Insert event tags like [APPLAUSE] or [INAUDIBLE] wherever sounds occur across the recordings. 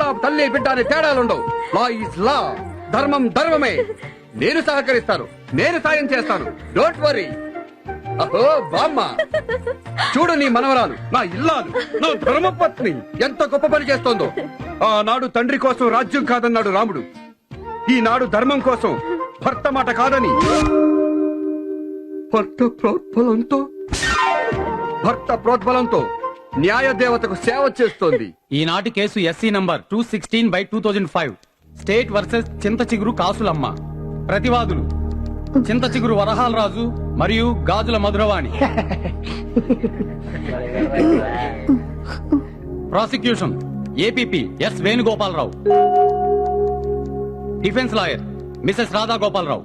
తల్లి బిడ్డ అనే తేడాలుండవు లా ఇస్ లా. ధర్మం ధర్మమే. నేను సహకరిస్తాను. నేను సాయం చేస్తాను. Don't worry. అహో బామ్మ. చూడు నీ మనవరాలు. నా ఇల్లాలు. నా ధర్మపత్ని. ఎంత గొప్ప పని చేస్తోందో. ఆనాడు తండ్రి కోసం రాజ్యం కాదన్నాడు రాముడు. ఈనాడు ధర్మం కోసం భర్త మాట కాదని. భర్త ప్రోద్బలంతో. భర్త ప్రోద్బలంతో. న్యాయ దేవతకు సేవ చేస్తోంది. ఈనాటి case SC number two sixteen by two thousand five. State versus Chinta Chiguru Kasulamma. ప్రతివాదులు. Chinta Chiguru Varahalaraju మరియు Gajula Madhuravani. Prosecution. APP S Venugopalarao. Defence lawyer Mrs Radha Gopalarao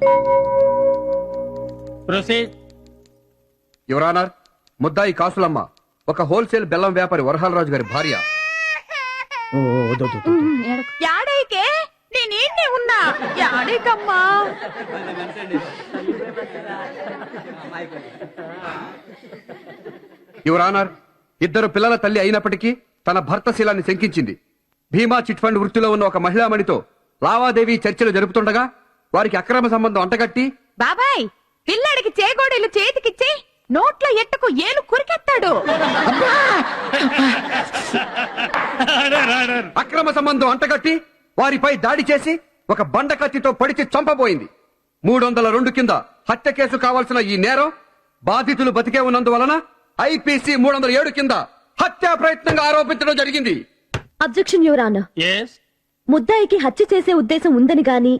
proceed. Your honour ముద్దాయి కాసులమ్మ. ఒక హోల్సేల్ బెల్లం వ్యాపారి వరహాలరాజు గారి భార్య. యాడైకే? నేనేంటి ఉన్నా? యాడైకమ్మా? యువరానర్ ఇద్దరు పిల్లల తల్లి అయినప్పటికీ తన భర్త శీలాన్ని శంకించింది. భీమా చిట్ ఫండ్ వృత్తిలో ఉన్న ఒక మహిళామణితో లావాదేవీ చర్చలు జరుపుతుండగా వారికి అక్రమ సంబంధం అంటగట్టి బాబాయ్ పిల్లడికి చేగోడీలు చేతికిచ్చి నోట్లో ఎట్టుకు ఏలు కురికెత్తాడు. అక్రమ సంబంధం అంటగట్టి వారిపై దాడి చేసి ఒక బండ కత్తితో పొడిచి చంపబోయింది. మూడు వందల రెండు కింద హత్య కేసు కావాల్సిన ఈ నేరం బాధితులు బతికే ఉన్నందువలన ఐపీసీ మూడు వందల ఏడు కింద హత్యా ప్రయత్నంగా ఆరోపించడం జరిగింది. అబ్జెక్షన్ యువరానా ఎస్ ముద్దాయికి హత్య చేసే ఉద్దేశం ఉందని గాని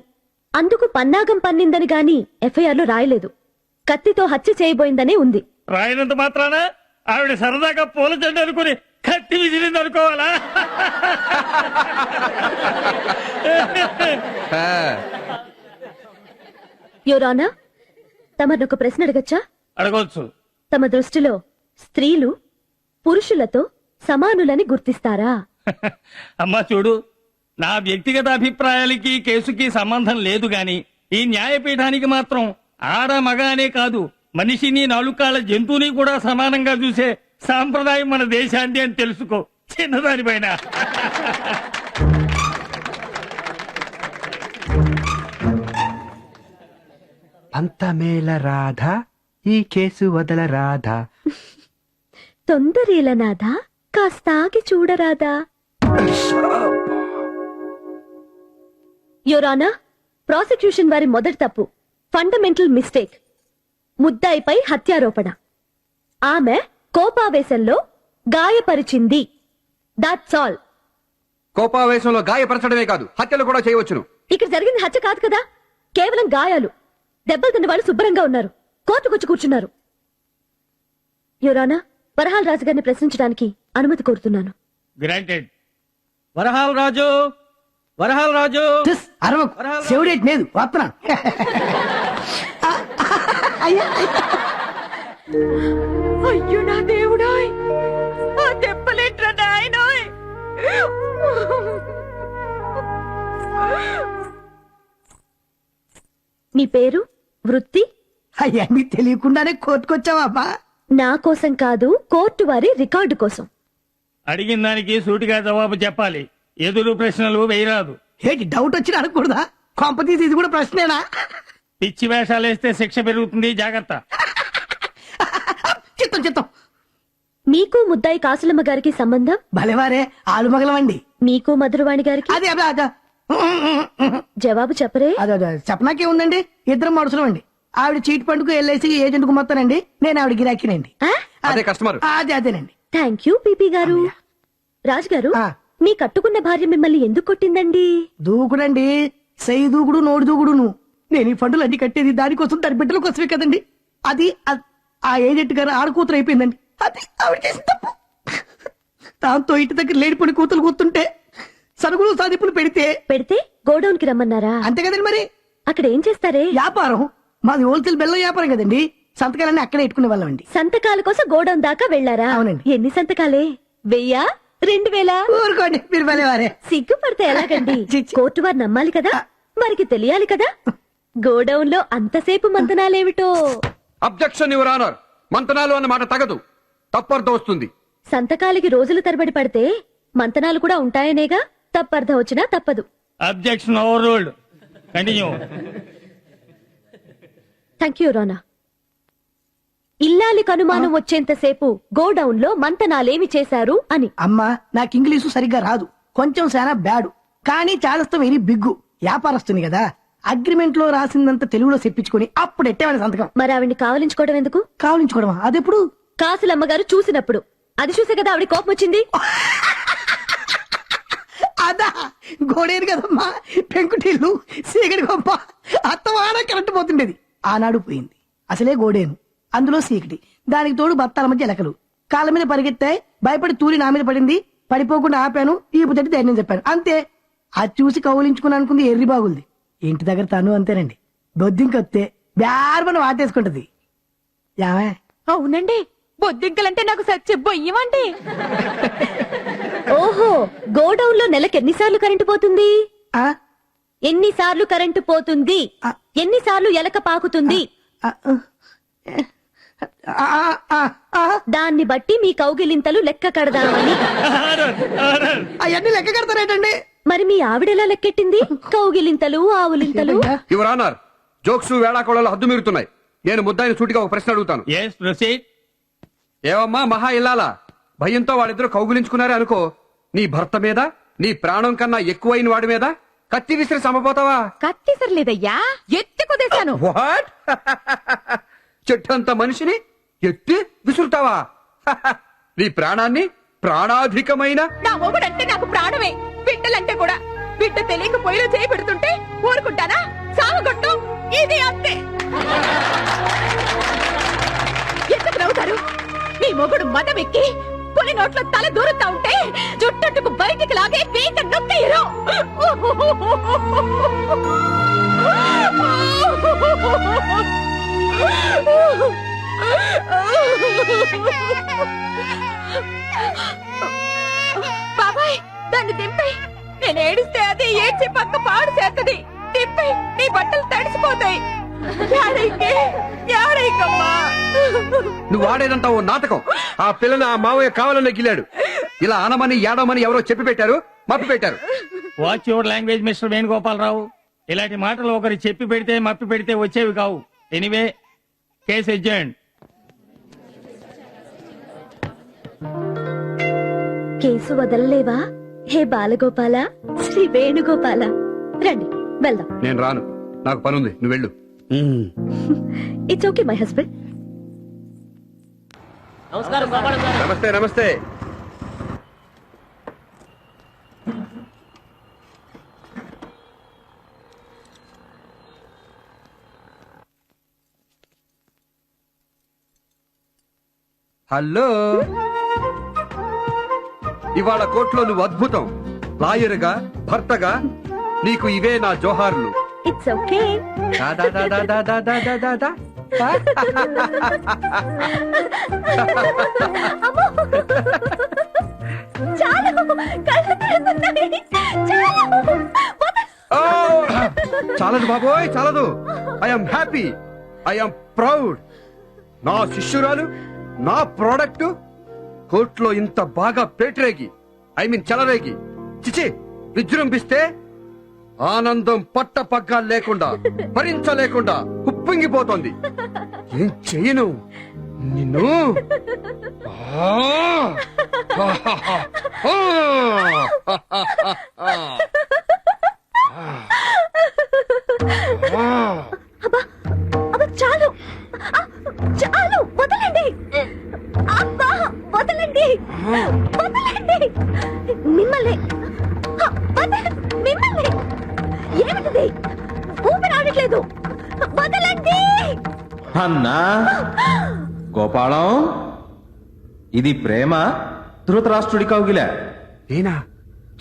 అందుకు పన్నాగం పన్నిందని గాని ఎఫ్ఐఆర్లో రాయలేదు. కత్తితో హత్య చేయబోయిందనే ఉంది. రాయనంత మాత్రాన ఆవిడ సరదాగా పూల జెండ అనుకుని కత్తి విసిరింది అనుకోవాలా? ఆ, యువరానా తమరినొక ప్రశ్న అడగచ్చా? అడగొచ్చు తమ దృష్టిలో స్త్రీలు పురుషులతో సమానులని గుర్తిస్తారా? అమ్మా చూడు నా వ్యక్తిగత అభిప్రాయాలకి కేసుకి సంబంధం లేదు గాని ఈ న్యాయపీఠానికి మాత్రం ఆడ మగ అనే కాదు మనిషిని నాలుకాళ్ళ జంతువుని కూడా సమానంగా చూసే సాంప్రదాయం మన దేశాన్ని అని తెలుసుకో. చిన్నదానిపైన పంతమేల రాధ ఈ కేసు వదల రాధ. తొందరేలనాదా కాస్తాగి చూడరాదా? యువరానా ప్రాసిక్యూషన్ వారి మొదటి తప్పు. ఫండమెంటల్ మిస్టేక్ ముద్దాయిపై హత్యారోపణ. ఆమె కోపావేశంలో గాయపరిచింది. దాట్స్ ఆల్ కోపావేశంలో గాయపరచడమే కాదు హత్యలు కూడా చేయవచ్చును. ఇక్కడ జరిగింది హత్య కాదు కదా? కేవలం గాయాలు. దెబ్బలు తిన్న వాళ్ళు శుభ్రంగా ఉన్నారు. కోర్టుకొచ్చి కూర్చున్నారు. యువరానా వరహాల్ రాజు గారిని ప్రశ్నించడానికి అనుమతి కోరుతున్నాను. గ్రాంటెడ్ వరహాల్ రాజు! వరహాల్ రాజు. అరవకు. చెవిడేటి లేదు వస్తున్నాను అయ్యా నా దేవుడాయ్. ఆ నీ పేరు? వృత్తి? అయ్యా నీకు తెలియకుండానే కోర్టుకొచ్చావా నా కోసం కాదు కోర్టు వారి రికార్డు కోసం. అడిగిన దానికి సూటిగా జవాబు చెప్పాలి. ఎదురు ప్రశ్నలు వేయరాదు. ఏంటి డౌట్ వచ్చి అడగకూడదా? కొంప తీసి ఇది కూడా ప్రశ్నేనా? పిచ్చి వేషాలేస్తే శిక్ష పెరుగుతుంది జాగ్రత్త. చిత్తం చిత్తం. మీకు ముద్దాయి కాసులమ్మ గారికి సంబంధం? భలేవారే ఆలుమగలవండి. మీకు మధురవాణి గారికి? అదే అదే అదే. జవాబు చెప్పరే? అదే అదే చెప్పనాకే ఉందండి? ఇద్దరం మనుషులం అండి ఆవిడ చీట్ పండుగ ఎల్ఐసి ఏజెంట్కు మొత్తానండి. నేను ఆవిడ గిరాకీనండి. అదే కస్టమర్ అదే అదేనండి. థ్యాంక్ యూ పీపీ గారు. రాజుగారు ఆ. మీ కట్టుకున్న భార్య మిమ్మల్ని ఎందుకు కొట్టిందండి? దూకుడండి. సై దూకుడు నోడు దూకుడును. నేను ఈ ఫండ్లు అన్ని కట్టేది దానికోసం దాని బిడ్డల కోసమే కదండి. అది అ- ఆ ఏజెంట్ గారు ఆడ కూతురు అయిపోయిందండి. అది ఆవిడ చేసిన తప్పు. దాంతో ఇంటి దగ్గర లేడిపోయిన కూతురు కూతుంటే సరుకులు సాధింపులు పెడితే పెడితే గోడౌన్కి రమ్మన్నారా? అంతే కదండి మరి. అక్కడ ఏం చేస్తారే? వ్యాపారం. మాది హోల్సేల్ బెల్లం వ్యాపారం కదండి. సంతకాలన్నీ అక్కడే పెట్టుకునే వాళ్ళం అండి సంతకాల కోసం గోడౌన్ దాకా వెళ్ళారా అవునండి. ఎన్ని సంతకాలే? వెయ్యా? రెండు వేలా? ఊరుకోండి మీరు భలేవారే. సిగ్గుపడితే ఎలాగండి? [LAUGHS] చిచ్చి. కోర్టు వారు నమ్మాలి కదా? మరికి తెలియాలి కదా? గోడౌన్లో అంతసేపు మంతనాలేమిటో? Objection your honour. మంతనాలు అన్న మాట తగదు. తప్పర్థం వస్తుంది. సంతకాలకి రోజులు తరబడి పడితే మంతనాలు కూడా ఉంటాయనేగా? తప్పర్థం వచ్చినా తప్పదు. Objection overruled continue thank you రోనా ఇల్లాలికి అనుమానం వచ్చేంతసేపు గోడౌన్లో మంతనాలేమి చేశారు అని. అమ్మా నాకు ఇంగ్లీషు సరిగ్గా రాదు. కొంచెం చాలా బ్యాడు. కానీ చాదస్తం వెరీ బిగ్గు. వ్యాపారస్తుంది కదా. అగ్రిమెంట్లో రాసిందంత తెలుగులో చెప్పించుకొని అప్పుడు ఎట్టేవాడి సంతకం. మరి ఆవిడ్ని కావలించుకోవడం ఎందుకు? కావలించుకోవడమా? అదెప్పుడు? కాసులమ్మగారు చూసినప్పుడు. అది చూసే కదా ఆవిడ కోపం వచ్చింది. [LAUGHS] అదా గోడేరు కదమ్మా. పెంకుటిల్లు సీకటి గొప్ప. అత్తవాడ కరెంట్ పోతుండేది. ఆనాడు పోయింది. అసలే గోడేను. అందులో సీకటి దానికి తోడు బత్తాల మధ్య ఎలకలు. కాళ్ళ మీద పరిగెత్తాయి భయపడి తూరి నా మీద పడింది. పడిపోకుండా ఆపాను. ఈపు తట్టి ధైర్యం చెప్పాను. అంతే. అది చూసి కౌలించుకుని అనుకుంది ఎర్రి బాగుంది. ఇంటి దగ్గర తను అంతేనండి. బొద్దింకొత్తే బ్యార్మని వాటేసుకుంటది. యావే అవునండి. బొద్దింకలంటే నాకు సచ్చే బొయ్యమండి ఓహో గోడౌన్లో నెలకు ఎన్నిసార్లు కరెంటు పోతుంది? ఆ? ఎన్నిసార్లు కరెంటు పోతుంది. ఎన్నిసార్లు ఎలక పాకుతుంది? ఆ, ఆ. దాన్ని బట్టి మీ కౌగిలింతలు లెక్క కడదామని. అవన్నీ లెక్క కడతారేటండి? మరి మీ ఆవిడెలా లెక్కెట్టింది? కౌగిలింతలు ఆవులింతలు? యువర్ ఆనర్ జోక్స్ వేళాకోళాలు హద్దు మీరుతున్నాయి. నేను ముద్దాయిని సూటిగా ఒక ప్రశ్న అడుగుతాను. ఏవమ్మా మహా ఇల్లాలా? భయంతో వాళ్ళిద్దరూ కౌగులించుకున్నారే అనుకో నీ భర్త మీద నీ ప్రాణం కన్నా ఎక్కువైన వాడి మీద కత్తి విసిరి సమపోతావా కత్తిసరలేదయ్యా ఎత్తి కుదేశాను. వాట్ [LAUGHS] చెట్టంత మనిషిని ఎత్తి విసురుతావా? [LAUGHS] నీ ప్రాణాన్ని ప్రాణాధికమైన నా మొగుడంటే నాకు ప్రాణమే. బిడ్డలంటే కూడా. బిడ్డ తెలియక పొయ్యిలో చేయి పెడుతుంటే ఊరుకుంటానా? సాగొట్టు ఇది అంతే. ఎందుకు నవ్వుతారు? మీ మొగుడు మదం ఎక్కి పులి నోట్లో తల దూరుతా ఉంటే జుట్టట్టుకు బయటికి లాగే పీక oh [LAUGHS] బాబాయ్ దాన్ని దింపై నేను ఏడిస్తే అది ఏడ్చి పక్క పాడు చేస్తది. దింపై నీ బట్టలు తడిసిపోతాయి. నువ్వు ఆడేదంతా ఓ నాటకం. ఆ పిల్లని ఆ మావయ్య కావాలనే గిలాడు ఇలా అనమని ఏడమని ఎవరో చెప్పి పెట్టారు మప్పి పెట్టారు. Watch your language mister Venugopalarao ఇలాంటి మాటలు ఒకరు చెప్పి పెడితే మప్పి పెడితే వచ్చేవి కావు. ఎనివే కేసు ఎడ్జెంట్ కేసు వదలలేవా? హే బాలగోపాల శ్రీ వేణుగోపాల. రండి వెళ్దాం. నేను రాను. నాకు పనుంది. నువ్వు వెళ్ళు. ఇట్స్ ఓకే మై హస్బెండ్ నమస్తే నమస్తే. హలో? ఇవాళ కోర్టులో నువ్వు అద్భుతం. లాయర్గా భర్తగా నీకు ఇవే నా జోహార్లు. ఇట్స్ ఓకే చాలదు బాబోయ్ చాలదు. ఐఎమ్ హ్యాపీ ఐఎమ్ ప్రౌడ్ నా శిష్యురాలు నా ప్రోడక్ట్? కోర్టులో ఇంత బాగా పేటరేగి ఐ మీన్ చెలరేగి. చిచి విజృంభిస్తే ఆనందం పట్ట పగ్గా లేకుండా భరించలేకుండా ఉప్పొంగిపోతోంది. ఏం చెయ్యను నిన్ను? ఆ! మిమ్మల్ని. ఆ, వద- మిమ్మల్ని. ఏమిటిది? ఊపిరి ఆడట్లేదు. వదలండి. అన్నా గోపాలం ఇది ప్రేమ ధృతరాష్ట్రుడి కౌగిల.